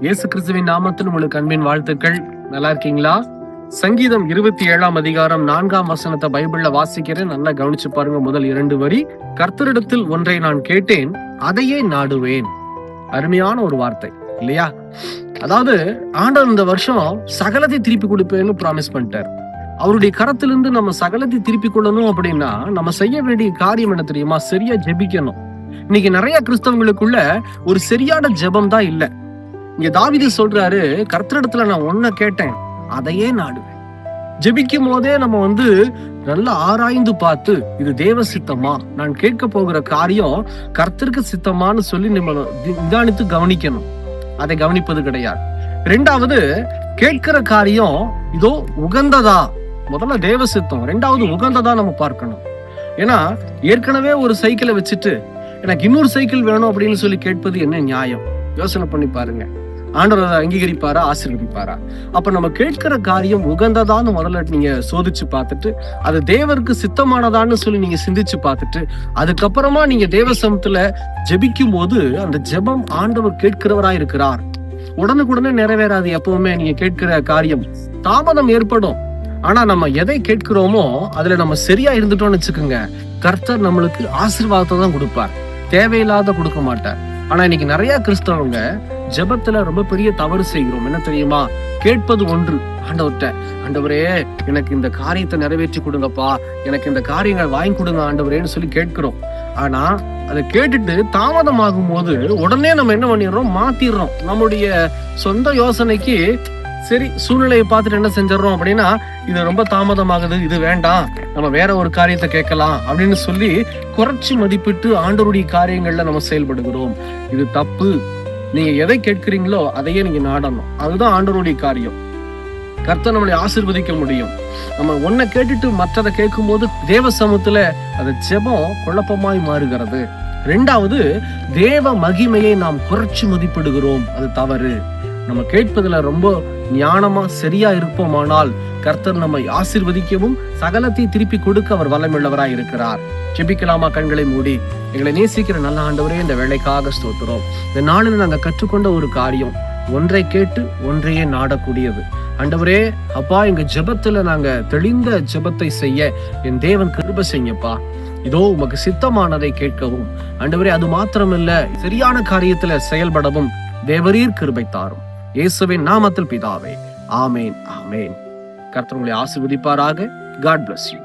இயேசு கிறிஸ்துவின் நாமத்தில் உங்களுக்கு அன்பின் வாழ்த்துக்கள். நல்லா இருக்கீங்களா? சங்கீதம் இருபத்தி ஏழாம் அதிகாரம் நான்காம் வசனத்தை பைபிள்ல வாசிக்கிறேன். நல்லா கவனிச்சு பாருங்க முதல் இரண்டு வரி. கர்த்தரிடத்தில் ஒன்றை நான் கேட்டேன் அதையே நாடுவேன். அருமையான ஒரு வார்த்தை இல்லையா? அதாவது ஆண்டவர் இந்த வருஷம் சகலத்தை திருப்பி கொடுப்பேன்னு ப்ராமிஸ் பண்ணிட்டார். அவருடைய கரத்திலிருந்து நம்ம சகலத்தை திருப்பி கொள்ளணும் அப்படின்னா நம்ம செய்ய வேண்டிய காரியம் என்ன தெரியுமா? சரியா ஜெபிக்கணும். இன்னைக்கு நிறைய கிறிஸ்தவங்களுக்குள்ள ஒரு சரியான ஜெபம் தான் இல்ல. இங்க தாவிது சொல்றாரு கர்த்தரிடத்துல நான் ஒன்ன கேட்டேன் அதையே நாடுவேன். ஜெபிக்கும் போதே நம்ம வந்து நல்லா ஆராய்ந்து பார்த்து இது தேவ சித்தமா? நான் கேட்க போகிற காரியம் கர்த்தருக்கு சித்தமான்னு சொல்லி நம்ம நிதானித்து கவனிக்கணும். அதை கவனிப்பது கிடையாது. ரெண்டாவது கேட்கிற காரியம் இதோ உகந்ததா? முதல்ல தேவ சித்தம் ரெண்டாவது உகந்ததா நம்ம பார்க்கணும். ஏன்னா ஏற்கனவே ஒரு சைக்கிளை வச்சுட்டு எனக்கு இன்னொரு சைக்கிள் வேணும் அப்படின்னு சொல்லி கேட்பது என்ன நியாயம்? யோசனை பண்ணி பாருங்க. ஆண்டவர் அதை அங்கீகரிப்பாரா? ஆசீர்வதிப்பாரா? அப்ப நம்ம கேட்கிற காரியம் உகந்ததான்னு முதல்ல நீங்க சோதிச்சு பார்த்துட்டு அது தேவருக்கு சித்தமானதான்னு சொல்லி நீங்க சிந்திச்சு பார்த்துட்டு அதுக்கப்புறமா நீங்க தேவ சமத்துல ஜெபிக்கும் போது அந்த ஜெபம் ஆண்டவர் கேட்கிறவரா இருக்கிறார். உடனுக்குடனே நிறைவேறாது எப்பவுமே நீங்க கேட்கிற காரியம். தாமதம் ஏற்படும். ஆனா நம்ம எதை கேட்கிறோமோ அதுல நம்ம சரியா இருந்துட்டோம்னு வச்சுக்கோங்க. கர்த்தர் நம்மளுக்கு ஆசீர்வாதத்தை தான் கொடுப்பார். தேவையில்லாத கொடுக்க மாட்டார் ஆனா இன்னைக்கு நிறைய கிறிஸ்தவங்க ஜபத்துல ரொம்ப பெரிய தவறு செய்கிறோம். என்ன தெரியுமா? கேட்பது ஒன்று. ஆண்டவர்கிட்ட ஆண்டவரே எனக்கு இந்த காரியத்தை நிறைவேற்றி கொடுங்கப்பா. எனக்கு இந்த காரியங்கள் வாங்கி கொடுங்க ஆண்டவரேன்னு சொல்லி கேட்கிறோம். ஆனா அதை கேட்டுட்டு தாமதமாகும் போது உடனே நம்ம என்ன பண்ணிடுறோம்? மாத்திடுறோம். நம்முடைய சொந்த யோசனைக்கு சரி சூழ்நிலையை பார்த்துட்டு என்ன செஞ்சிடறோம் அப்படின்னா இது ரொம்ப தாமதமாகுது இது வேண்டாம் நம்ம வேற ஒரு காரியத்தை கேட்கலாம் அப்படின்னு சொல்லி குறைச்சி மதிப்பிட்டு ஆண்டவருடைய காரியங்கள்ல நம்ம செயல்படுகிறோம். இது தப்பு. நீங்க எதை கேட்கிறீங்களோ அதையே நீங்க நாடணும். அதுதான் ஆண்டோருடைய காரியம். கர்த்தர் நம்மளை ஆசிர்வதிக்க முடியும். நம்ம ஒன்றை கேட்டுட்டு மற்றதை கேட்கும்போது தேவ சமூகத்துல அது ஜெபம் குழப்பமாய் மாறுகிறது. ரெண்டாவது தேவ மகிமையை நாம் குறைச்சி மதிப்பிடுகிறோம். அது தவறு. நம்ம கேட்பதில் ரொம்ப ஞானமா சரியா இருப்போமானால் கர்த்தர் நம்மை ஆசிர்வதிக்கவும் சகலத்தை திருப்பி கொடுக்க அவர் வல்லமுள்ளவராய் இருக்கிறார். ஜெபிக்கலாமா கண்களை மூடி? எங்களை நேசிக்கிற நல்ல ஆண்டவரே இந்த வேலைக்காக ஸ்தோத்துறோம் இந்த நாளில் நாங்கள் கற்றுக்கொண்ட ஒரு காரியம் ஒன்றை கேட்டு ஒன்றையே நாடக்கூடியது. அண்டவரே அப்பா எங்க ஜெபத்துல நாங்க தெளிந்த ஜெபத்தை செய்ய என் தேவன் கிருப செய்யப்பா இதோ உமக்கு சித்தமானதை கேட்கவும் அண்டவரே அது மாத்திரமில்ல சரியான காரியத்துல செயல்படவும் தேவரீர் கிருபை தாரும். இயேசுவின் நாமத்தில் பிதாவே. ஆமேன் ஆமேன். கர்த்தர் உங்களை ஆசிர்வதிப்பாராக. God bless you